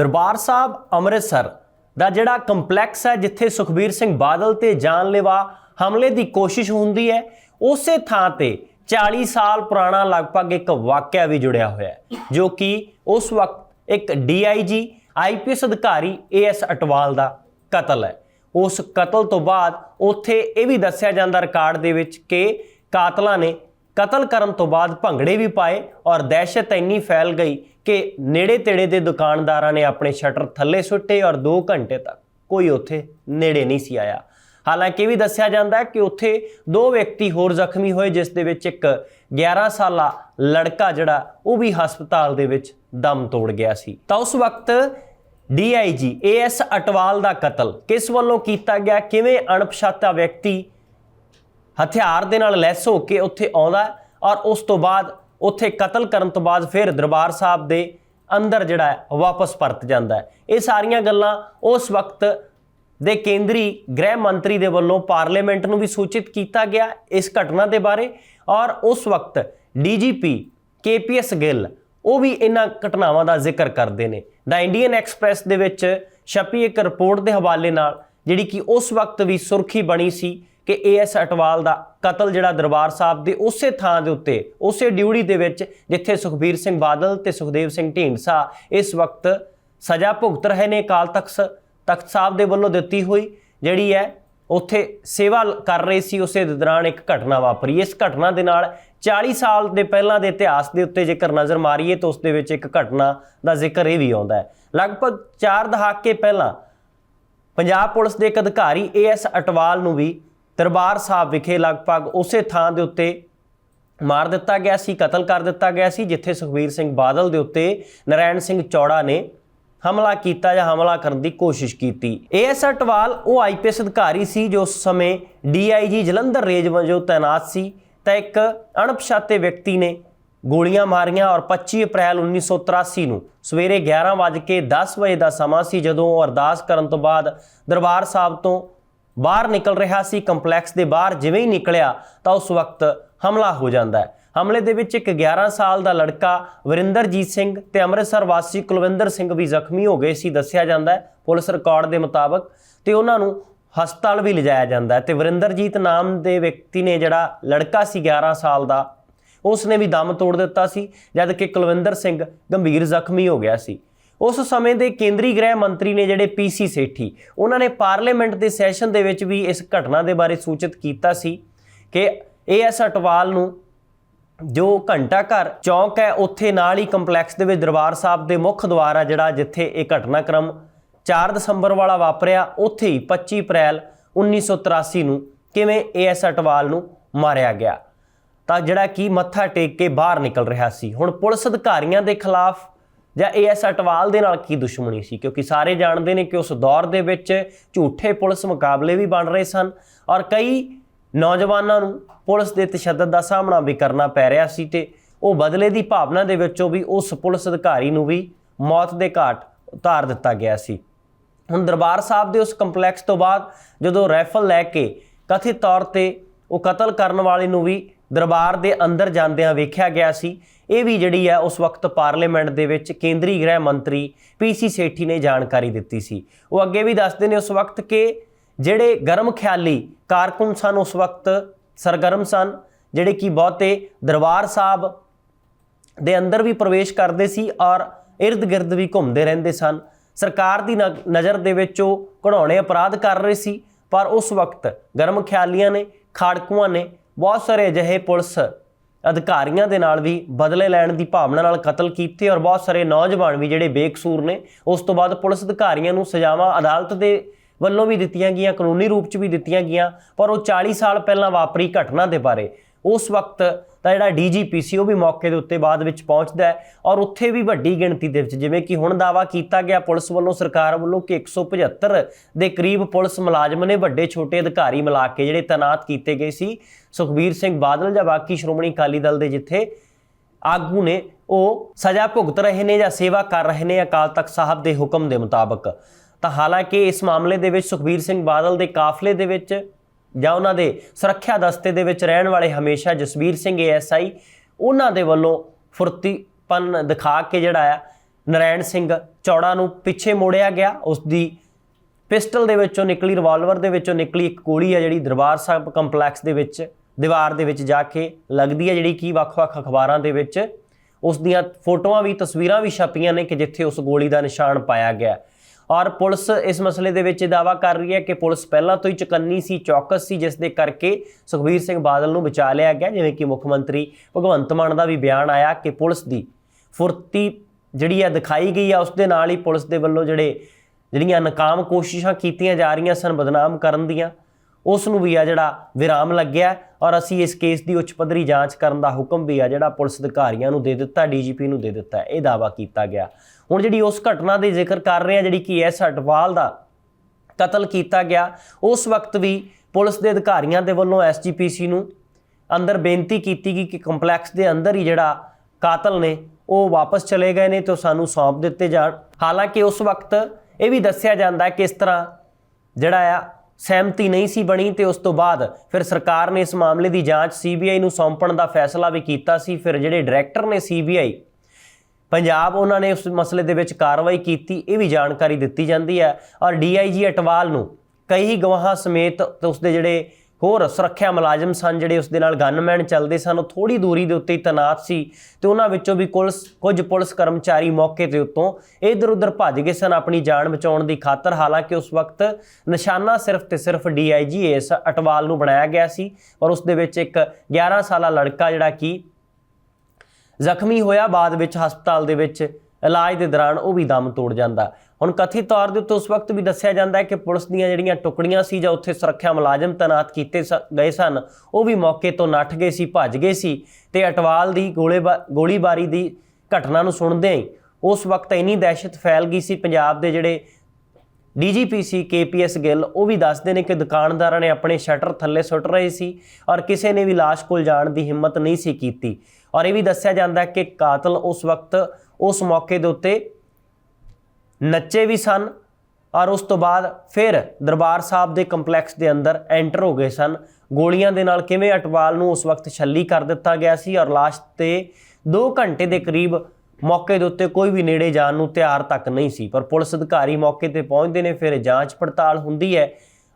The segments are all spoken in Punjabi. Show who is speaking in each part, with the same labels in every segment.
Speaker 1: ਦਰਬਾਰ ਸਾਹਿਬ ਅੰਮ੍ਰਿਤਸਰ ਦਾ ਜਿਹੜਾ ਕੰਪਲੈਕਸ ਹੈ, ਜਿੱਥੇ ਸੁਖਬੀਰ ਸਿੰਘ ਬਾਦਲ ਤੇ ਜਾਨਲੇਵਾ ਹਮਲੇ ਦੀ ਕੋਸ਼ਿਸ਼ ਹੁੰਦੀ ਹੈ, ਉਸੇ ਥਾਂ ਤੇ 40 ਸਾਲ ਪੁਰਾਣਾ ਲਗਭਗ ਇੱਕ ਵਾਕਿਆ ਵੀ ਜੁੜਿਆ ਹੋਇਆ ਹੈ, ਜੋ ਕਿ ਉਸ ਵਕਤ ਇੱਕ ਡੀਆਈਜੀ ਆਈਪੀਐਸ ਅਧਿਕਾਰੀ ਏਐਸ ਅਟਵਾਲ ਦਾ ਕਤਲ ਹੈ। ਉਸ ਕਤਲ ਤੋਂ ਬਾਅਦ ਉੱਥੇ ਇਹ ਵੀ ਦੱਸਿਆ ਜਾਂਦਾ ਰਿਕਾਰਡ ਦੇ ਵਿੱਚ ਕਿ ਕਾਤਲਾਂ ਨੇ ਕਤਲ ਕਰਨ ਤੋਂ ਬਾਅਦ ਭੰਗੜੇ ਵੀ ਪਾਏ ਔਰ ਦਹਿਸ਼ਤ ਇੰਨੀ ਫੈਲ ਗਈ ਕਿ ਨੇੜੇ ਤੇੜੇ ਦੇ ਦੁਕਾਨਦਾਰਾਂ ਨੇ ਆਪਣੇ ਸ਼ਟਰ ਥੱਲੇ ਸੁੱਟੇ ਔਰ 2 ਘੰਟੇ ਤੱਕ ਕੋਈ ਉੱਥੇ ਨੇੜੇ ਨਹੀਂ ਸੀ ਆਇਆ। ਹਾਲਾਂਕਿ ਇਹ ਵੀ ਦੱਸਿਆ ਜਾਂਦਾ ਹੈ ਕਿ ਉੱਥੇ ਦੋ ਵਿਅਕਤੀ ਹੋਰ ਜ਼ਖਮੀ ਹੋਏ, ਜਿਸ ਦੇ ਵਿੱਚ ਇੱਕ 11 ਸਾਲਾ ਲੜਕਾ ਜਿਹੜਾ, ਉਹ ਵੀ ਹਸਪਤਾਲ ਦੇ ਵਿੱਚ ਦਮ ਤੋੜ ਗਿਆ ਸੀ। ਤਾਂ ਉਸ ਵਕਤ ਡੀਆਈਜੀ ਏਐਸ ਅਟਵਾਲ ਦਾ ਕਤਲ ਕਿਸ ਵੱਲੋਂ ਕੀਤਾ ਗਿਆ? ਕਿਵੇਂ ਅਣਪਛਾਤਾ ਵਿਅਕਤੀ ਹਥਿਆਰ ਦੇ ਨਾਲ ਲੈਸ ਹੋ ਕੇ ਉੱਥੇ ਆਉਂਦਾ ਔਰ ਉਸ ਤੋਂ ਬਾਅਦ ਉੱਥੇ ਕਤਲ ਕਰਨ ਤੋਂ ਬਾਅਦ ਫਿਰ ਦਰਬਾਰ ਸਾਹਿਬ ਦੇ ਅੰਦਰ ਜਿਹੜਾ ਹੈ, ਵਾਪਸ ਪਰਤ ਜਾਂਦਾ ਹੈ। ਇਹ ਸਾਰੀਆਂ ਗੱਲਾਂ ਉਸ ਵਕਤ ਦੇ ਕੇਂਦਰੀ ਗ੍ਰਹਿ ਮੰਤਰੀ ਦੇ ਵੱਲੋਂ ਪਾਰਲੀਮੈਂਟ ਨੂੰ ਵੀ ਸੂਚਿਤ ਕੀਤਾ ਗਿਆ ਇਸ ਘਟਨਾ ਦੇ ਬਾਰੇ ਔਰ ਉਸ ਵਕਤ ਡੀਜੀਪੀ ਕੇਪੀਐਸ ਗਿੱਲ ਉਹ ਵੀ ਇਹਨਾਂ ਘਟਨਾਵਾਂ ਦਾ ਜ਼ਿਕਰ ਕਰਦੇ ਨੇ। ਦਾ ਇੰਡੀਅਨ ਐਕਸਪ੍ਰੈਸ ਦੇ ਵਿੱਚ ਛਪੀ ਇੱਕ ਰਿਪੋਰਟ ਦੇ ਹਵਾਲੇ ਨਾਲ ਜਿਹੜੀ ਕਿ ਉਸ ਵਕਤ ਵੀ ਸੁਰਖੀ ਬਣੀ ਸੀ ਕਿ ਏਐਸ ਅਟਵਾਲ ਦਾ ਕਤਲ ਜਿਹੜਾ ਦਰਬਾਰ ਸਾਹਿਬ ਦੇ ਉਸੇ ਥਾਂ ਦੇ ਉੱਤੇ, ਉਸੇ ਡਿਊਟੀ ਦੇ ਵਿੱਚ, ਜਿੱਥੇ ਸੁਖਬੀਰ ਸਿੰਘ ਬਾਦਲ ਤੇ ਸੁਖਦੇਵ ਸਿੰਘ ਢੀਂਡਸਾ ਇਸ ਵਕਤ ਸਜ਼ਾ ਭੁਗਤ ਰਹੇ ਨੇ ਅਕਾਲ ਤਖਤ ਤਖਤ ਸਾਹਿਬ ਦੇ ਵੱਲੋਂ ਦਿੱਤੀ ਹੋਈ, ਜਿਹੜੀ ਹੈ, ਉੱਥੇ ਸੇਵਾ ਕਰ ਰਹੇ ਸੀ, ਉਸੇ ਦੌਰਾਨ ਇੱਕ ਘਟਨਾ ਵਾਪਰੀ। ਇਸ ਘਟਨਾ ਦੇ ਨਾਲ 40 ਸਾਲ ਦੇ ਪਹਿਲਾਂ ਦੇ ਇਤਿਹਾਸ ਦੇ ਉੱਤੇ ਜੇਕਰ ਨਜ਼ਰ ਮਾਰੀਏ ਤਾਂ ਉਸ ਦੇ ਵਿੱਚ ਇੱਕ ਘਟਨਾ ਦਾ ਜ਼ਿਕਰ ਇਹ ਵੀ ਆਉਂਦਾ ਹੈ। ਲਗਭਗ 4 ਦਹਾਕੇ ਪਹਿਲਾਂ ਪੰਜਾਬ ਪੁਲਿਸ ਦੇ ਇੱਕ ਅਧਿਕਾਰੀ ਏਐਸ ਅਟਵਾਲ ਨੂੰ ਵੀ ਦਰਬਾਰ ਸਾਹਿਬ ਵਿਖੇ ਲਗਭਗ ਉਸੇ ਥਾਂ ਦੇ ਉੱਤੇ ਮਾਰ ਦਿੱਤਾ ਗਿਆ ਸੀ, ਕਤਲ ਕਰ ਦਿੱਤਾ ਗਿਆ ਸੀ, ਜਿੱਥੇ ਸੁਖਬੀਰ ਸਿੰਘ ਬਾਦਲ ਦੇ ਉੱਤੇ ਨਰੈਣ ਸਿੰਘ ਚੌੜਾ ਨੇ ਹਮਲਾ ਕੀਤਾ ਜਾਂ ਹਮਲਾ ਕਰਨ ਦੀ ਕੋਸ਼ਿਸ਼ ਕੀਤੀ। ਏਐਸ ਅਟਵਾਲ ਉਹ ਆਈਪੀਐਸ ਅਧਿਕਾਰੀ ਸੀ ਜੋ ਉਸ ਸਮੇਂ ਡੀਆਈਜੀ ਜਲੰਧਰ ਰੇਂਜ ਵਜੋਂ ਤਾਇਨਾਤ ਸੀ। ਤਾਂ ਇੱਕ ਅਣਪਛਾਤੇ ਵਿਅਕਤੀ ਨੇ ਗੋਲੀਆਂ ਮਾਰੀਆਂ ਔਰ 25 ਅਪ੍ਰੈਲ 1983 ਨੂੰ ਸਵੇਰੇ 11:10 ਵਜੇ ਦਾ ਸਮਾਂ ਸੀ ਜਦੋਂ ਉਹ ਅਰਦਾਸ ਕਰਨ ਤੋਂ ਬਾਅਦ ਦਰਬਾਰ ਸਾਹਿਬ ਤੋਂ ਬਾਹਰ ਨਿਕਲ ਰਿਹਾ ਸੀ, ਕੰਪਲੈਕਸ ਦੇ ਬਾਹਰ ਜਿਵੇਂ ਹੀ ਨਿਕਲਿਆ ਤਾਂ ਉਸ ਵਕਤ ਹਮਲਾ ਹੋ ਜਾਂਦਾ ਹੈ। ਹਮਲੇ ਦੇ ਵਿੱਚ ਇੱਕ 11 ਸਾਲ ਦਾ ਲੜਕਾ ਵਰਿੰਦਰਜੀਤ ਸਿੰਘ ਤੇ ਅੰਮ੍ਰਿਤਸਰ ਵਾਸੀ ਕੁਲਵਿੰਦਰ ਸਿੰਘ ਵੀ ਜ਼ਖਮੀ ਹੋ ਗਏ ਸੀ, ਦੱਸਿਆ ਜਾਂਦਾ ਹੈ। ਪੁਲਿਸ ਰਿਕਾਰਡ ਦੇ ਮੁਤਾਬਕ ਤੇ ਉਹਨਾਂ ਨੂੰ ਹਸਪਤਾਲ ਵੀ ਲਿਜਾਇਆ ਜਾਂਦਾ ਹੈ ਤੇ ਵਰਿੰਦਰਜੀਤ ਨਾਮ ਦੇ ਵਿਅਕਤੀ ਨੇ ਜਿਹੜਾ ਲੜਕਾ ਸੀ 11 ਸਾਲ ਦਾ ਉਸ ਨੇ ਵੀ ਦਮ ਤੋੜ ਦਿੱਤਾ ਸੀ, ਜਦ ਕਿ ਕੁਲਵਿੰਦਰ ਸਿੰਘ ਗੰਭੀਰ ਜ਼ਖਮੀ ਹੋ ਗਿਆ ਸੀ। ਉਸ ਸਮੇਂ ਦੇ ਕੇਂਦਰੀ ਗ੍ਰਹਿ ਮੰਤਰੀ ਨੇ ਜਿਹੜੇ ਪੀਸੀ ਸੇਠੀ, ਉਹਨਾਂ ਨੇ ਪਾਰਲੀਮੈਂਟ ਦੇ ਸੈਸ਼ਨ ਦੇ ਵਿੱਚ ਵੀ ਇਸ ਘਟਨਾ ਦੇ ਬਾਰੇ ਸੂਚਿਤ ਕੀਤਾ ਸੀ ਕਿ ਏਐਸ ਅਟਵਾਲ ਨੂੰ ਜੋ ਘੰਟਾ ਘਰ ਚੌਂਕ ਹੈ, ਉੱਥੇ ਨਾਲ ਹੀ ਕੰਪਲੈਕਸ ਦੇ ਵਿੱਚ ਦਰਬਾਰ ਸਾਹਿਬ ਦੇ ਮੁੱਖ ਦੁਆਰ ਆ ਜਿਹੜਾ ਜਿੱਥੇ ਇਹ ਘਟਨਾਕ੍ਰਮ 4 ਦਸੰਬਰ ਵਾਲਾ ਵਾਪਰਿਆ, ਉੱਥੇ ਹੀ 25 ਅਪ੍ਰੈਲ 1983 ਨੂੰ ਕਿਵੇਂ ਏਐਸ ਅਟਵਾਲ ਨੂੰ ਮਾਰਿਆ ਗਿਆ। ਤਾਂ ਜਿਹੜਾ ਕੀ ਮੱਥਾ ਟੇਕ ਕੇ ਬਾਹਰ ਨਿਕਲ ਰਿਹਾ ਸੀ। ਹੁਣ ਪੁਲਿਸ ਅਧਿਕਾਰੀਆਂ ਦੇ ਖਿਲਾਫ ਜਾਂ ਏਐਸ ਅਟਵਾਲ ਦੇ ਨਾਲ ਕੀ ਦੁਸ਼ਮਣੀ ਸੀ? ਕਿਉਂਕਿ ਸਾਰੇ ਜਾਣਦੇ ਨੇ ਕਿ ਉਸ ਦੌਰ ਦੇ ਵਿੱਚ ਝੂਠੇ ਪੁਲਿਸ ਮੁਕਾਬਲੇ ਵੀ ਬਣ ਰਹੇ ਸਨ ਔਰ ਕਈ ਨੌਜਵਾਨਾਂ ਨੂੰ ਪੁਲਿਸ ਦੇ ਤਸ਼ੱਦਦ ਦਾ ਸਾਹਮਣਾ ਵੀ ਕਰਨਾ ਪੈ ਰਿਹਾ ਸੀ ਤੇ ਉਹ ਬਦਲੇ ਦੀ ਭਾਵਨਾ ਦੇ ਵਿੱਚੋਂ ਵੀ ਉਸ ਪੁਲਿਸ ਅਧਿਕਾਰੀ ਨੂੰ ਵੀ ਮੌਤ ਦੇ ਘਾਟ ਉਤਾਰ ਦਿੱਤਾ ਗਿਆ ਸੀ। ਹੁਣ ਦਰਬਾਰ ਸਾਹਿਬ ਦੇ ਉਸ ਕੰਪਲੈਕਸ ਤੋਂ ਬਾਅਦ ਜਦੋਂ ਰਾਈਫਲ ਲੈ ਕੇ ਕਥਿਤ ਤੌਰ ਤੇ ਉਹ ਕਤਲ ਕਰਨ ਵਾਲੇ ਨੂੰ ਵੀ ਦਰਬਾਰ ਦੇ ਅੰਦਰ ਜਾਂਦਿਆਂ ਵੇਖਿਆ ਗਿਆ ਸੀ। ਇਹ ਵੀ ਜਿਹੜੀ ਹੈ, ਉਸ ਵਕਤ ਪਾਰਲੀਮੈਂਟ ਦੇ ਵਿੱਚ ਕੇਂਦਰੀ ਗ੍ਰਹਿ ਮੰਤਰੀ ਪੀਸੀ ਸੇਠੀ ਨੇ ਜਾਣਕਾਰੀ ਦਿੱਤੀ ਸੀ। ਉਹ ਅੱਗੇ ਵੀ ਦੱਸਦੇ ਨੇ ਉਸ ਵਕਤ ਕਿ ਜਿਹੜੇ ਗਰਮ ਖਿਆਲੀ ਕਾਰਕੁਨ ਸਨ, ਉਸ ਵਕਤ ਸਰਗਰਮ ਸਨ, ਜਿਹੜੇ ਕਿ ਬਹੁਤੇ ਦਰਬਾਰ ਸਾਹਿਬ ਦੇ ਅੰਦਰ ਵੀ ਪ੍ਰਵੇਸ਼ ਕਰਦੇ ਸੀ ਔਰ ird-gird ਵੀ ਘੁੰਮਦੇ ਰਹਿੰਦੇ ਸਨ। ਸਰਕਾਰ ਦੀ ਨ- ਨਜ਼ਰ ਦੇ ਵਿੱਚ ਉਹ ਘੜਾਉਣੇ ਅਪਰਾਧ ਕਰ ਰਹੇ ਸੀ, ਪਰ ਉਸ ਵਕਤ ਗਰਮ ਖਿਆਲੀਆਂ ਨੇ, ਖਾੜਕੂਆਂ ਨੇ ਬਹੁਤ ਸਾਰੇ ਅਜਿਹੇ ਪੁਲਿਸ ਅਧਿਕਾਰੀਆਂ ਦੇ ਨਾਲ ਵੀ ਬਦਲੇ ਲੈਣ ਦੀ ਭਾਵਨਾ ਨਾਲ ਕਤਲ ਕੀਤੇ ਔਰ ਬਹੁਤ ਸਾਰੇ ਨੌਜਵਾਨ ਵੀ ਜਿਹੜੇ ਬੇਕਸੂਰ ਨੇ, ਉਸ ਤੋਂ ਬਾਅਦ ਪੁਲਿਸ ਅਧਿਕਾਰੀਆਂ ਨੂੰ ਸਜ਼ਾਵਾਂ ਅਦਾਲਤ ਦੇ ਵੱਲੋਂ ਵੀ ਦਿੱਤੀਆਂ ਗਈਆਂ, ਕਾਨੂੰਨੀ ਰੂਪ 'ਚ ਵੀ ਦਿੱਤੀਆਂ ਗਈਆਂ, ਪਰ ਉਹ 40 ਸਾਲ ਪਹਿਲਾਂ ਵਾਪਰੀ ਘਟਨਾ ਦੇ ਬਾਰੇ। ਉਸ ਵਕਤ ਦਾ ਜਿਹੜਾ ਡੀਜੀਪੀ ਸੀ, ਉਹ ਵੀ ਮੌਕੇ ਦੇ ਉੱਤੇ ਬਾਅਦ ਵਿੱਚ ਪਹੁੰਚਦਾ ਹੈ ਔਰ ਉੱਥੇ ਵੀ ਵੱਡੀ ਗਿਣਤੀ ਦੇ ਵਿੱਚ, ਜਿਵੇਂ ਕਿ ਹੁਣ ਦਾਵਾ ਕੀਤਾ ਗਿਆ ਪੁਲਿਸ ਵੱਲੋਂ, ਸਰਕਾਰ ਵੱਲੋਂ ਕਿ 175 ਦੇ ਕਰੀਬ ਪੁਲਿਸ ਮੁਲਾਜ਼ਮ ਨੇ ਵੱਡੇ ਛੋਟੇ ਅਧਿਕਾਰੀ ਮਿਲਾ ਕੇ ਜਿਹੜੇ ਤਾਇਨਾਤ ਕੀਤੇ ਗਏ ਸੀ। ਸੁਖਬੀਰ ਸਿੰਘ ਬਾਦਲ ਜਾਂ ਬਾਕੀ ਸ਼੍ਰੋਮਣੀ ਅਕਾਲੀ ਦਲ ਦੇ ਜਿੱਥੇ ਆਗੂ ਨੇ, ਉਹ ਸਜ਼ਾ ਭੁਗਤ ਰਹੇ ਨੇ ਜਾਂ ਸੇਵਾ ਕਰ ਰਹੇ ਨੇ ਅਕਾਲ ਤਖਤ ਸਾਹਿਬ ਦੇ ਹੁਕਮ ਦੇ ਮੁਤਾਬਕ। ਤਾਂ ਹਾਲਾਂਕਿ ਇਸ ਮਾਮਲੇ ਦੇ ਵਿੱਚ ਸੁਖਬੀਰ ਸਿੰਘ ਬਾਦਲ ਦੇ ਕਾਫਲੇ ਦੇ ਵਿੱਚ ਜਾਂ ਉਹਨਾਂ ਦੇ ਸੁਰੱਖਿਆ ਦਸਤੇ ਦੇ ਵਿੱਚ ਰਹਿਣ ਵਾਲੇ ਹਮੇਸ਼ਾ ਜਸਵੀਰ ਸਿੰਘ ਏਐਸਆਈ ਉਹਨਾਂ ਦੇ ਵੱਲੋਂ ਫੁਰਤੀਪਨ ਦਿਖਾ ਕੇ ਜਿਹੜਾ ਆ, ਨਰੈਣ ਸਿੰਘ ਚੌੜਾ ਨੂੰ ਪਿੱਛੇ ਮੋੜਿਆ ਗਿਆ। ਉਸ ਦੀ ਪਿਸਟਲ ਦੇ ਵਿੱਚੋਂ ਨਿਕਲੀ ਰਿਵਾਲਵਰ ਦੇ ਵਿੱਚੋਂ ਨਿਕਲੀ ਇੱਕ ਗੋਲੀ ਆ ਜਿਹੜੀ ਦਰਬਾਰ ਸਾਹਿਬ ਕੰਪਲੈਕਸ ਦੇ ਵਿੱਚ, ਦੀਵਾਰ ਦੇ ਵਿੱਚ ਜਾ ਕੇ ਲੱਗਦੀ ਹੈ ਜਿਹੜੀ ਕਿ ਵੱਖ-ਵੱਖ ਅਖਬਾਰਾਂ ਦੇ ਵਿੱਚ। ਉਸ ਦੀਆਂ ਫੋਟੋਆਂ ਵੀ, ਤਸਵੀਰਾਂ ਵੀ ਛਪੀਆਂ ਨੇ ਕਿ ਜਿੱਥੇ ਉਸ ਗੋਲੀ ਦਾ ਨਿਸ਼ਾਨ ਪਾਇਆ ਗਿਆ। ਔਰ ਪੁਲਿਸ ਇਸ ਮਸਲੇ ਦੇ ਵਿੱਚ ਦਾਵਾ ਕਰ ਰਹੀ ਹੈ ਕਿ ਪੁਲਿਸ ਪਹਿਲਾਂ ਤੋਂ ਹੀ ਚੁਕੰਨੀ ਸੀ, ਚੌਕਸ ਸੀ, ਜਿਸ ਦੇ ਕਰਕੇ ਸੁਖਬੀਰ ਸਿੰਘ ਬਾਦਲ ਨੂੰ ਬਚਾ ਲਿਆ ਗਿਆ। ਜਿਵੇਂ ਕਿ ਮੁੱਖ ਮੰਤਰੀ ਭਗਵੰਤ ਮਾਨ ਦਾ ਵੀ ਬਿਆਨ ਆਇਆ ਕਿ ਪੁਲਿਸ ਦੀ ਫੁਰਤੀ ਜਿਹੜੀ ਆ ਦਿਖਾਈ ਗਈ ਆ, ਉਸ ਦੇ ਨਾਲ ਹੀ ਪੁਲਿਸ ਦੇ ਵੱਲੋਂ ਜਿਹੜੇ, ਜਿਹੜੀਆਂ ਨਾਕਾਮ ਕੋਸ਼ਿਸ਼ਾਂ ਕੀਤੀਆਂ ਜਾ ਰਹੀਆਂ ਸਨ ਬਦਨਾਮ ਕਰਨ ਦੀਆਂ, ਉਸ ਨੂੰ ਵੀ ਆ ਜਿਹੜਾ ਵਿਰਾਮ ਲੱਗਿਆ। ਔਰ ਅਸੀਂ ਇਸ ਕੇਸ ਦੀ ਉੱਚ ਪੱਧਰੀ ਜਾਂਚ ਕਰਨ ਦਾ ਹੁਕਮ ਵੀ ਆ, ਜਿਹੜਾ ਪੁਲਿਸ ਅਧਿਕਾਰੀਆਂ ਨੂੰ ਦੇ ਦਿੱਤਾ, ਡੀਜੀਪੀ ਨੂੰ ਦੇ ਦਿੱਤਾ, ਇਹ ਦਾਵਾ ਕੀਤਾ ਗਿਆ। ਹੁਣ ਜਿਹੜੀ ਉਸ ਘਟਨਾ ਦੇ ਜ਼ਿਕਰ ਕਰ ਰਹੇ ਆ, ਜਿਹੜੀ ਕਿ ਐਸ ਅਟਵਾਲ ਦਾ ਕਤਲ ਕੀਤਾ ਗਿਆ, ਉਸ ਵਕਤ ਵੀ ਪੁਲਿਸ ਦੇ ਅਧਿਕਾਰੀਆਂ ਦੇ ਵੱਲੋਂ ਐਸਜੀਪੀਸੀ ਨੂੰ ਅੰਦਰ ਬੇਨਤੀ ਕੀਤੀ ਗਈ ਕਿ ਕੰਪਲੈਕਸ ਦੇ ਅੰਦਰ ਹੀ ਜਿਹੜਾ ਕਾਤਲ ਨੇ, ਉਹ ਵਾਪਸ ਚਲੇ ਗਏ ਨੇ ਤੇ ਉਹ ਸਾਨੂੰ ਸੌਂਪ ਦਿੱਤੇ ਜਾਣ। ਹਾਲਾਂਕਿ ਉਸ ਵਕਤ ਇਹ ਵੀ ਦੱਸਿਆ ਜਾਂਦਾ ਹੈ ਕਿ ਇਸ ਤਰ੍ਹਾਂ ਜਿਹੜਾ ਆ ਸਹਿਮਤੀ ਨਹੀਂ ਸੀ ਬਣੀ ਤੇ ਉਸ ਤੋਂ ਬਾਅਦ ਫਿਰ ਸਰਕਾਰ ਨੇ ਇਸ ਮਾਮਲੇ ਦੀ ਜਾਂਚ ਸੀਬੀਆਈ ਨੂੰ ਸੌਂਪਣ ਦਾ ਫੈਸਲਾ ਵੀ ਕੀਤਾ ਸੀ। ਫਿਰ ਜਿਹੜੇ ਡਾਇਰੈਕਟਰ ਨੇ ਸੀਬੀਆਈ, ਪੰਜਾਬ ਉਹਨਾਂ ਨੇ ਉਸ ਮਸਲੇ ਦੇ ਵਿੱਚ ਕਾਰਵਾਈ ਕੀਤੀ, ਇਹ ਵੀ ਜਾਣਕਾਰੀ ਦਿੱਤੀ ਜਾਂਦੀ ਹੈ। ਔਰ ਡੀਆਈਜੀ ਅਟਵਾਲ ਨੂੰ ਕਈ ਗਵਾਹਾਂ ਸਮੇਤ ਤੇ ਉਸਦੇ ਜਿਹੜੇ ਹੋਰ ਸੁਰੱਖਿਆ ਮੁਲਾਜ਼ਮ ਸਨ ਜਿਹੜੇ ਉਸ ਦੇ ਨਾਲ ਗਨਮੈਨ ਚੱਲਦੇ ਸਨ। ਉਹ ਥੋੜੀ ਦੂਰੀ ਦੇ ਉੱਤੇ ਹੀ ਤੈਨਾਤ ਸੀ ਤੇ ਉਹਨਾਂ ਵਿੱਚੋਂ ਵੀ ਪੁਲਿਸ ਕੁਝ ਪੁਲਿਸ ਕਰਮਚਾਰੀ ਮੌਕੇ ਤੇ ਉੱਤੋਂ ਇਧਰ ਉਧਰ ਭੱਜ ਗਏ ਸਨ ਆਪਣੀ ਜਾਨ ਬਚਾਉਣ ਦੀ ਖਾਤਰ। ਹਾਲਾਂਕਿ ਉਸ ਵਕਤ ਨਿਸ਼ਾਨਾ ਸਿਰਫ ਤੇ ਸਿਰਫ ਡੀਆਈਜੀ ਇਸ ਅਟਵਾਲ ਨੂੰ ਬਣਾਇਆ ਗਿਆ ਸੀ ਔਰ ਉਸ ਦੇ ਵਿੱਚ ਇੱਕ 11 ਸਾਲਾ ਲੜਕਾ ਜਿਹੜਾ ਕਿ ਜ਼ਖਮੀ ਹੋਇਆ। ਬਾਅਦ ਵਿੱਚ ਹਸਪਤਾਲ ਦੇ ਵਿੱਚ ਇਲਾਜ ਦੇ ਦੌਰਾਨ ਉਹ ਵੀ ਦਮ ਤੋੜ ਜਾਂਦਾ। ਹੁਣ ਕਥਿਤ ਤੌਰ ਦੇ ਉੱਤੇ ਉਸ ਵਕਤ ਵੀ ਦੱਸਿਆ ਜਾਂਦਾ ਹੈ ਕਿ ਪੁਲਿਸ ਦੀਆਂ ਜਿਹੜੀਆਂ ਟੁਕੜੀਆਂ ਸੀ ਜਾਂ ਉੱਥੇ ਸੁਰੱਖਿਆ ਮੁਲਾਜ਼ਮ ਤੈਨਾਤ ਕੀਤੇ ਸ- ਗਏ ਸਨ, ਉਹ ਵੀ ਮੌਕੇ ਤੋਂ ਨੱਠ ਗਏ ਸੀ, ਭੱਜ ਗਏ ਸੀ ਤੇ ਅਟਵਾਲ ਦੀ ਗੋਲੇ ਗੋਲੀਬਾਰੀ ਦੀ ਘਟਨਾ ਨੂੰ ਸੁਣਦੇ ਹੀ ਉਸ ਵਕਤ ਇੰਨੀ ਦਹਿਸ਼ਤ ਫੈਲ ਗਈ ਸੀ, ਪੰਜਾਬ ਦੇ ਜਿਹੜੇ ਡੀਜੀਪੀਸੀ ਕੇਪੀਐਸ ਗਿੱਲ, ਉਹ ਵੀ ਦੱਸਦੇ ਨੇ ਕਿ ਦੁਕਾਨਦਾਰਾਂ ਨੇ ਆਪਣੇ ਸ਼ਟਰ ਥੱਲੇ ਸੁੱਟ ਰਹੇ ਸੀ ਔਰ ਕਿਸੇ ਨੇ ਵੀ ਲਾਸ਼ ਕੋਲ ਜਾਣ ਦੀ ਹਿੰਮਤ ਨਹੀਂ ਸੀ ਕੀਤੀ ਔਰ ਇਹ ਵੀ ਦੱਸਿਆ ਜਾਂਦਾ ਕਿ ਕਾਤਲ ਉਸ ਵਕਤ ਉਸ ਮੌਕੇ ਦੇ ਉੱਤੇ ਨੱਚੇ ਵੀ ਸਨ ਔਰ ਉਸ ਤੋਂ ਬਾਅਦ ਫਿਰ ਦਰਬਾਰ ਸਾਹਿਬ ਦੇ ਕੰਪਲੈਕਸ ਦੇ ਅੰਦਰ ਐਂਟਰ ਹੋ ਗਏ ਸਨ। ਗੋਲੀਆਂ ਦੇ ਨਾਲ ਕਿਵੇਂ ਅਟਵਾਲ ਨੂੰ ਉਸ ਵਕਤ ਛੱਲੀ ਕਰ ਦਿੱਤਾ ਗਿਆ ਸੀ ਔਰ ਲਾਸ਼ ਤੇ 2 ਘੰਟੇ ਦੇ ਕਰੀਬ ਮੌਕੇ ਦੇ ਉੱਤੇ ਕੋਈ ਵੀ ਨੇੜੇ ਜਾਣ ਨੂੰ ਤਿਆਰ ਤੱਕ ਨਹੀਂ ਸੀ। ਪਰ ਪੁਲਿਸ ਅਧਿਕਾਰੀ ਮੌਕੇ ਤੇ ਪਹੁੰਚਦੇ ਨੇ, ਫਿਰ ਜਾਂਚ ਪੜਤਾਲ ਹੁੰਦੀ ਹੈ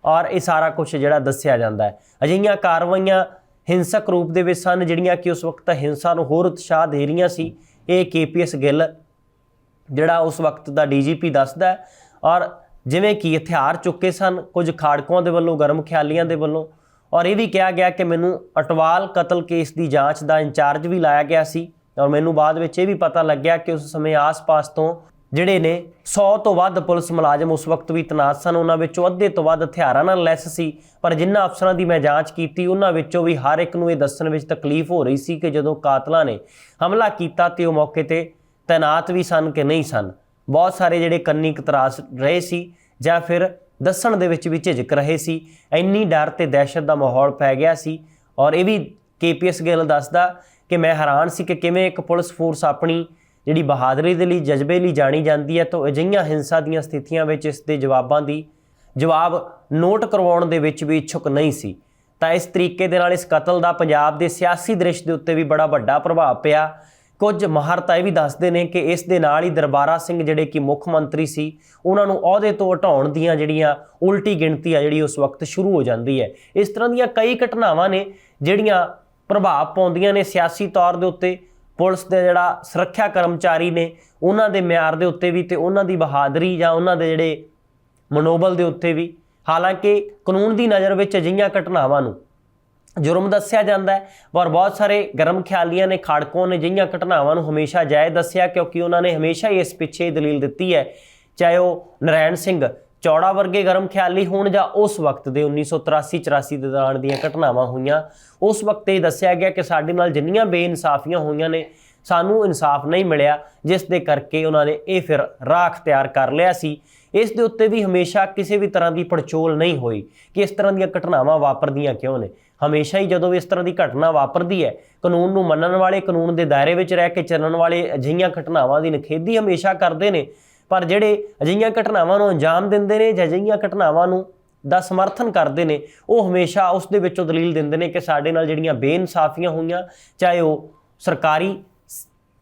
Speaker 1: ਔਰ ਇਹ ਸਾਰਾ ਕੁਝ ਜਿਹੜਾ ਦੱਸਿਆ ਜਾਂਦਾ ਹੈ। ਅਜਿਹੀਆਂ ਕਾਰਵਾਈਆਂ ਹਿੰਸਕ ਰੂਪ ਦੇ ਵਿੱਚ ਸਨ, ਜਿਹੜੀਆਂ ਕਿ ਉਸ ਵਕਤ ਹਿੰਸਾ ਨੂੰ ਹੋਰ ਉਤਸ਼ਾਹ ਦੇ ਰਹੀਆਂ ਸੀ। ਇਹ ਕੇਪੀਐਸ ਗਿੱਲ ਜਿਹੜਾ ਉਸ ਵਕਤ ਦਾ ਡੀਜੀਪੀ ਦੱਸਦਾ ਹੈ, ਔਰ ਜਿਵੇਂ ਕਿ ਹਥਿਆਰ ਚੁੱਕੇ ਸਨ, ਕੁਝ ਖਾੜਕੂਆਂ ਦੇ ਵੱਲੋਂ, ਗਰਮ ਖਿਆਲੀਆਂ ਦੇ ਵੱਲੋਂ, ਔਰ ਇਹ ਵੀ ਕਿਹਾ ਗਿਆ ਕਿ ਮੈਨੂੰ ਅਟਵਾਲ ਕਤਲ ਕੇਸ ਦੀ ਜਾਂਚ ਦਾ ਇੰਚਾਰਜ ਵੀ ਲਾਇਆ ਗਿਆ ਸੀ, ਔਰ ਮੈਨੂੰ ਬਾਅਦ ਵਿੱਚ ਇਹ ਵੀ ਪਤਾ ਲੱਗਿਆ ਕਿ ਉਸ ਸਮੇਂ ਆਸ-ਪਾਸ ਤੋਂ ਜਿਹੜੇ ਨੇ 100 ਤੋਂ ਵੱਧ ਪੁਲਿਸ ਮੁਲਾਜ਼ਮ ਉਸ ਵਕਤ ਵੀ ਤੈਨਾਤ ਸਨ, ਉਹਨਾਂ ਵਿੱਚੋਂ ਅੱਧੇ ਤੋਂ ਵੱਧ ਹਥਿਆਰਾਂ ਨਾਲ ਲੈਸ ਸੀ, ਪਰ ਜਿਨ੍ਹਾਂ ਅਫਸਰਾਂ ਦੀ ਮੈਂ ਜਾਂਚ ਕੀਤੀ, ਉਹਨਾਂ ਵਿੱਚੋਂ ਵੀ ਹਰ ਇੱਕ ਨੂੰ ਇਹ ਦੱਸਣ ਵਿੱਚ ਤਕਲੀਫ ਹੋ ਰਹੀ ਸੀ ਕਿ ਜਦੋਂ ਕਾਤਲਾਂ ਨੇ ਹਮਲਾ ਕੀਤਾ ਤੇ ਉਹ ਮੌਕੇ ਤੇ ਤੈਨਾਤ ਵੀ ਸਨ ਕਿ ਨਹੀਂ ਸਨ। ਬਹੁਤ ਸਾਰੇ ਜਿਹੜੇ ਕੰਨੀ ਕਤਰਾਸ ਰਹੇ ਸੀ ਜਾਂ ਫਿਰ ਦੱਸਣ ਦੇ ਵਿੱਚ ਵੀ ਝਿਜਕ ਰਹੇ ਸੀ। ਇੰਨੀ ਡਰ ਤੇ ਦਹਿਸ਼ਤ ਦਾ ਮਾਹੌਲ ਪੈ ਗਿਆ ਸੀ ਔਰ ਇਹ ਵੀ ਕੇਪੀਐਸ ਗਿੱਲ ਦੱਸਦਾ ਕਿ ਮੈਂ ਹੈਰਾਨ ਸੀ ਕਿ ਕਿਵੇਂ ਇੱਕ ਪੁਲਿਸ ਫੋਰਸ ਆਪਣੀ ਜਿਹੜੀ ਬਹਾਦਰੀ ਦੇ ਲਈ, ਜਜ਼ਬੇ ਲਈ ਜਾਣੀ ਜਾਂਦੀ ਹੈ, ਤਾਂ ਅਜਿਹੀਆਂ ਹਿੰਸਾ ਦੀਆਂ ਸਥਿਤੀਆਂ ਵਿੱਚ ਇਸ ਦੇ ਜਵਾਬਾਂ ਦੀ ਜਵਾਬ ਨੋਟ ਕਰਵਾਉਣ ਦੇ ਵਿੱਚ ਵੀ ਇੱਛੁਕ ਨਹੀਂ ਸੀ। ਤਾਂ ਇਸ ਤਰੀਕੇ ਦੇ ਨਾਲ ਇਸ ਕਤਲ ਦਾ ਪੰਜਾਬ ਦੇ ਸਿਆਸੀ ਦ੍ਰਿਸ਼ ਦੇ ਉੱਤੇ ਵੀ ਬੜਾ ਵੱਡਾ ਪ੍ਰਭਾਵ ਪਿਆ। ਕੁਝ ਮਾਹਰ ਤਾਂ ਇਹ ਵੀ ਦੱਸਦੇ ਨੇ ਕਿ ਇਸ ਦੇ ਨਾਲ ਹੀ ਦਰਬਾਰਾ ਸਿੰਘ ਜਿਹੜੇ ਕਿ ਮੁੱਖ ਮੰਤਰੀ ਸੀ, ਉਹਨਾਂ ਨੂੰ ਅਹੁਦੇ ਤੋਂ ਹਟਾਉਣ ਦੀਆਂ ਜਿਹੜੀਆਂ ਉਲਟੀ ਗਿਣਤੀ ਆ ਜਿਹੜੀ ਉਸ ਵਕਤ ਸ਼ੁਰੂ ਹੋ ਜਾਂਦੀ ਹੈ। ਇਸ ਤਰ੍ਹਾਂ ਦੀਆਂ ਕਈ ਘਟਨਾਵਾਂ ਨੇ ਜਿਹੜੀਆਂ ਪ੍ਰਭਾਵ ਪਾਉਂਦੀਆਂ ਨੇ ਸਿਆਸੀ ਤੌਰ ਦੇ ਉੱਤੇ, ਪੁਲਿਸ ਦੇ ਜਿਹੜਾ ਸੁਰੱਖਿਆ ਕਰਮਚਾਰੀ ਨੇ, ਉਹਨਾਂ ਦੇ ਮਿਆਰ ਦੇ ਉੱਤੇ ਵੀ ਤੇ ਉਹਨਾਂ ਦੀ ਬਹਾਦਰੀ ਜਾਂ ਉਹਨਾਂ ਦੇ ਜਿਹੜੇ ਮਨੋਬਲ ਦੇ ਉੱਤੇ ਵੀ। ਹਾਲਾਂਕਿ ਕਾਨੂੰਨ ਦੀ ਨਜ਼ਰ ਵਿੱਚ ਅਜਿਹੀਆਂ ਘਟਨਾਵਾਂ ਨੂੰ ਜੁਰਮ ਦੱਸਿਆ ਜਾਂਦਾ ਹੈ ਪਰ ਬਹੁਤ ਸਾਰੇ ਗਰਮ ਖਿਆਲੀਆਂ ਨੇ, ਖਾੜਕੋਂ ਨੇ, ਜਿਹੀਆਂ ਘਟਨਾਵਾਂ ਨੂੰ ਹਮੇਸ਼ਾ ਜਾਇਜ਼ ਦੱਸਿਆ ਕਿਉਂਕਿ ਉਹਨਾਂ ਨੇ ਹਮੇਸ਼ਾ ਹੀ ਇਸ ਪਿੱਛੇ ਦਲੀਲ ਦਿੱਤੀ ਹੈ। ਚਾਹੇ ਉਹ ਨਰੈਣ ਸਿੰਘ ਚੌੜਾ ਵਰਗੇ ਗਰਮ ਖਿਆਲੀ ਹੋਣ ਜਾਂ ਉਸ ਵਕਤ ਦੇ 1983 84 ਦੇ ਦੌਰਾਨ ਦੀਆਂ ਘਟਨਾਵਾਂ ਹੋਈਆਂ, ਉਸ ਵਕਤ ਇਹ ਦੱਸਿਆ ਗਿਆ ਕਿ ਸਾਡੇ ਨਾਲ ਜਿੰਨੀਆਂ ਬੇਇਨਸਾਫੀਆਂ ਹੋਈਆਂ ਨੇ ਸਾਨੂੰ ਇਨਸਾਫ ਨਹੀਂ ਮਿਲਿਆ, ਜਿਸ ਦੇ ਕਰਕੇ ਉਹਨਾਂ ਨੇ ਇਹ ਫਿਰ ਰਾਖ ਤਿਆਰ ਕਰ ਲਿਆ ਸੀ। ਇਸ ਦੇ ਉੱਤੇ ਵੀ ਹਮੇਸ਼ਾ ਕਿਸੇ ਵੀ ਤਰ੍ਹਾਂ ਦੀ ਪੜਚੋਲ ਨਹੀਂ ਹੋਈ ਕਿ ਇਸ ਤਰ੍ਹਾਂ ਦੀਆਂ ਘਟਨਾਵਾਂ ਵਾਪਰਦੀਆਂ ਕਿਉਂ ਨੇ। ਹਮੇਸ਼ਾ ਹੀ ਜਦੋਂ ਵੀ ਇਸ ਤਰ੍ਹਾਂ ਦੀ ਘਟਨਾ ਵਾਪਰਦੀ ਹੈ, ਕਾਨੂੰਨ ਨੂੰ ਮੰਨਣ ਵਾਲੇ, ਕਾਨੂੰਨ ਦੇ ਦਾਇਰੇ ਵਿੱਚ ਰਹਿ ਕੇ ਚੱਲਣ ਵਾਲੇ ਅਜਿਹੀਆਂ ਘਟਨਾਵਾਂ ਦੀ ਨਿਖੇਧੀ ਹਮੇਸ਼ਾ ਕਰਦੇ ਨੇ। ਪਰ ਜਿਹੜੇ ਅਜਿਹੀਆਂ ਘਟਨਾਵਾਂ ਨੂੰ ਅੰਜਾਮ ਦਿੰਦੇ ਨੇ ਜਾਂ ਅਜਿਹੀਆਂ ਘਟਨਾਵਾਂ ਨੂੰ ਦਾ ਸਮਰਥਨ ਕਰਦੇ ਨੇ, ਉਹ ਹਮੇਸ਼ਾ ਉਸ ਦੇ ਵਿੱਚੋਂ ਦਲੀਲ ਦਿੰਦੇ ਨੇ ਕਿ ਸਾਡੇ ਨਾਲ ਜਿਹੜੀਆਂ ਬੇਇਨਸਾਫੀਆਂ ਹੋਈਆਂ, ਚਾਹੇ ਉਹ ਸਰਕਾਰੀ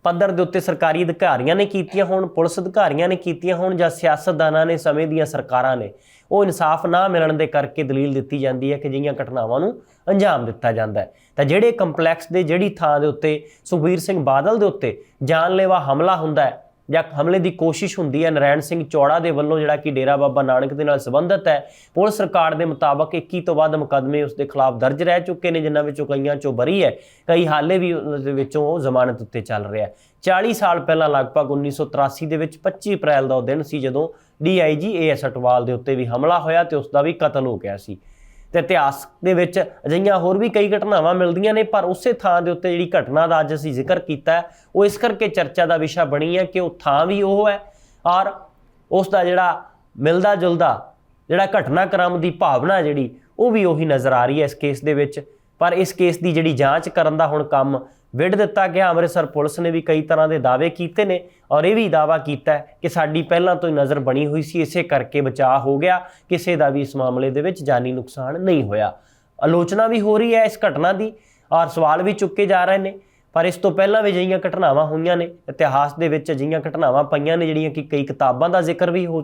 Speaker 1: ਪੱਧਰ ਦੇ ਉੱਤੇ ਸਰਕਾਰੀ ਅਧਿਕਾਰੀਆਂ ਨੇ ਕੀਤੀਆਂ ਹੋਣ, ਪੁਲਿਸ ਅਧਿਕਾਰੀਆਂ ਨੇ ਕੀਤੀਆਂ ਹੋਣ ਜਾਂ ਸਿਆਸਤਦਾਨਾਂ ਨੇ, ਸਮੇਂ ਦੀਆਂ ਸਰਕਾਰਾਂ ਨੇ, ਉਹ ਇਨਸਾਫ ਨਾ ਮਿਲਣ ਦੇ ਕਰਕੇ ਦਲੀਲ ਦਿੱਤੀ ਜਾਂਦੀ ਹੈ ਕਿ ਜਿਹੀਆਂ ਘਟਨਾਵਾਂ ਨੂੰ ਅੰਜਾਮ ਦਿੱਤਾ ਜਾਂਦਾ ਹੈ। ਤਾਂ ਜਿਹੜੇ ਕੰਪਲੈਕਸ ਦੇ, ਜਿਹੜੀ ਥਾਂ ਦੇ ਉੱਤੇ ਸੁਖਬੀਰ ਸਿੰਘ ਬਾਦਲ ਦੇ ਉੱਤੇ ਜਾਨਲੇਵਾ ਹਮਲਾ ਹੁੰਦਾ ਹੈ ਜਾਂ ਹਮਲੇ ਦੀ ਕੋਸ਼ਿਸ਼ ਹੁੰਦੀ ਹੈ, ਨਰੈਣ ਸਿੰਘ ਚੌੜਾ ਦੇ ਵੱਲੋਂ ਜਿਹੜਾ ਕਿ ਡੇਰਾ ਬਾਬਾ ਨਾਨਕ ਦੇ ਨਾਲ ਸੰਬੰਧਿਤ ਹੈ, ਪੁਲਿਸ ਰਿਕਾਰਡ ਦੇ ਮੁਤਾਬਕ 21 ਤੋਂ ਵੱਧ ਮੁਕੱਦਮੇ ਉਸ ਦੇ ਖਿਲਾਫ ਦਰਜ ਰਹਿ ਚੁੱਕੇ ਨੇ, ਜਿਨ੍ਹਾਂ ਵਿੱਚੋਂ ਕਈਆਂ ਚੋਂ ਬਰੀ ਹੈ, ਕਈ ਹਾਲੇ ਵੀ ਉਹਨਾਂ ਦੇ ਵਿੱਚੋਂ ਉਹ ਜ਼ਮਾਨਤ ਉੱਤੇ ਚੱਲ ਰਿਹਾ ਹੈ। 40 ਸਾਲ ਪਹਿਲਾਂ ਲਗਭਗ 1983 ਦੇ ਵਿੱਚ 25 ਅਪ੍ਰੈਲ ਦਾ ਉਹ ਦਿਨ ਸੀ, ਜਦੋਂ ਡੀਆਈਜੀ ਏਐਸ ਅਟਵਾਲ ਦੇ ਉੱਤੇ ਵੀ ਹਮਲਾ ਹੋਇਆ ਤੇ ਉਸ ਦਾ ਵੀ ਕਤਲ ਹੋ ਗਿਆ ਸੀ। ਤੇ ਇਤਿਹਾਸ ਦੇ ਵਿੱਚ ਅਜਿਹੀਆਂ ਹੋਰ ਵੀ ਕਈ ਘਟਨਾਵਾਂ ਮਿਲਦੀਆਂ ਨੇ, ਪਰ ਉਸੇ ਥਾਂ ਦੇ ਉੱਤੇ ਜਿਹੜੀ ਘਟਨਾ ਦਾ ਅੱਜ ਅਸੀਂ ਜ਼ਿਕਰ ਕੀਤਾ ਉਹ ਇਸ ਕਰਕੇ ਚਰਚਾ ਦਾ ਵਿਸ਼ਾ ਬਣੀ ਹੈ ਕਿ ਉਹ ਥਾਂ ਵੀ ਉਹ ਹੈ ਔਰ ਉਸ ਦਾ ਜਿਹੜਾ ਮਿਲਦਾ ਜੁਲਦਾ ਜਿਹੜਾ ਘਟਨਾਕ੍ਰਮ ਦੀ ਭਾਵਨਾ ਜਿਹੜੀ, ਉਹ ਵੀ ਉਹੀ ਨਜ਼ਰ ਆ ਰਹੀ ਹੈ ਇਸ ਕੇਸ ਦੇ ਵਿੱਚ। ਪਰ ਇਸ ਕੇਸ ਦੀ ਜਿਹੜੀ ਜਾਂਚ ਕਰਨ ਦਾ ਹੁਣ ਕੰਮ ਵਿੱਢ ਦਿੱਤਾ ਗਿਆ। ਅੰਮ੍ਰਿਤਸਰ ਪੁਲਿਸ ਨੇ ਵੀ ਕਈ ਤਰ੍ਹਾਂ ਦੇ ਦਾਅਵੇ ਕੀਤੇ ਨੇ ਔਰ ਇਹ ਵੀ ਦਾਅਵਾ ਕੀਤਾ ਕਿ ਸਾਡੀ ਪਹਿਲਾਂ ਤੋਂ ਹੀ ਨਜ਼ਰ ਬਣੀ ਹੋਈ ਸੀ। ਇਸੇ ਕਰਕੇ ਬਚਾਅ ਹੋ ਗਿਆ। ਕਿਸੇ ਦਾ ਵੀ ਇਸ ਮਾਮਲੇ ਦੇ ਵਿੱਚ ਜਾਨੀ ਨੁਕਸਾਨ ਨਹੀਂ ਹੋਇਆ। ਆਲੋਚਨਾ ਵੀ ਹੋ ਰਹੀ ਹੈ ਇਸ ਘਟਨਾ ਦੀ ਔਰ ਸਵਾਲ ਵੀ ਚੁੱਕੇ ਜਾ ਰਹੇ ਨੇ। ਪਰ ਇਸ ਤੋਂ ਪਹਿਲਾਂ ਵੀ ਅਜਿਹੀਆਂ ਘਟਨਾਵਾਂ ਹੋਈਆਂ ਨੇ। ਇਤਿਹਾਸ ਦੇ ਵਿੱਚ ਅਜਿਹੀਆਂ ਘਟਨਾਵਾਂ ਪਈਆਂ ਨੇ ਜਿਹੜੀਆਂ ਕਿ ਕਈ ਕਿਤਾਬਾਂ ਦਾ ਜ਼ਿਕਰ ਵੀ ਹੋ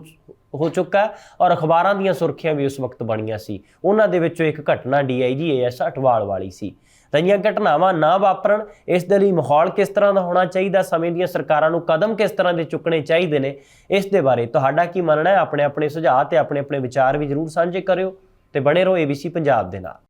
Speaker 1: ਹੋ ਚੁੱਕਾ ਔਰ ਅਖਬਾਰਾਂ ਦੀਆਂ ਸੁਰਖੀਆਂ ਵੀ ਉਸ ਵਕਤ ਬਣੀਆਂ ਸੀ। ਉਹਨਾਂ ਦੇ ਵਿੱਚੋਂ ਇੱਕ ਘਟਨਾ ਡੀਆਈਜੀ ਏਐਸ ਅਟਵਾਲ ਵਾਲੀ ਸੀ। ਤਾਂ ਘਟਨਾਵਾਂ ਨਾ ਵਾਪਰਨ, ਇਸ ਦੇ ਲਈ ਮਾਹੌਲ ਕਿਸ ਤਰ੍ਹਾਂ ਦਾ ਹੋਣਾ ਚਾਹੀਦਾ, ਸਮੇਂ ਦੀਆਂ ਸਰਕਾਰਾਂ ਨੂੰ ਕਦਮ ਕਿਸ ਤਰ੍ਹਾਂ ਦੇ ਚੁੱਕਣੇ ਚਾਹੀਦੇ ਨੇ, ਇਸ ਦੇ ਬਾਰੇ ਤੁਹਾਡਾ ਕੀ ਮੰਨਣਾ ਹੈ? ਆਪਣੇ ਆਪਣੇ ਸੁਝਾਅ ਤੇ ਆਪਣੇ ਆਪਣੇ ਵਿਚਾਰ ਵੀ ਜਰੂਰ ਸਾਂਝੇ ਕਰਿਓ ਤੇ ਬਣੇ ਰਹੋ ABC ਪੰਜਾਬ ਦੇ ਨਾਲ।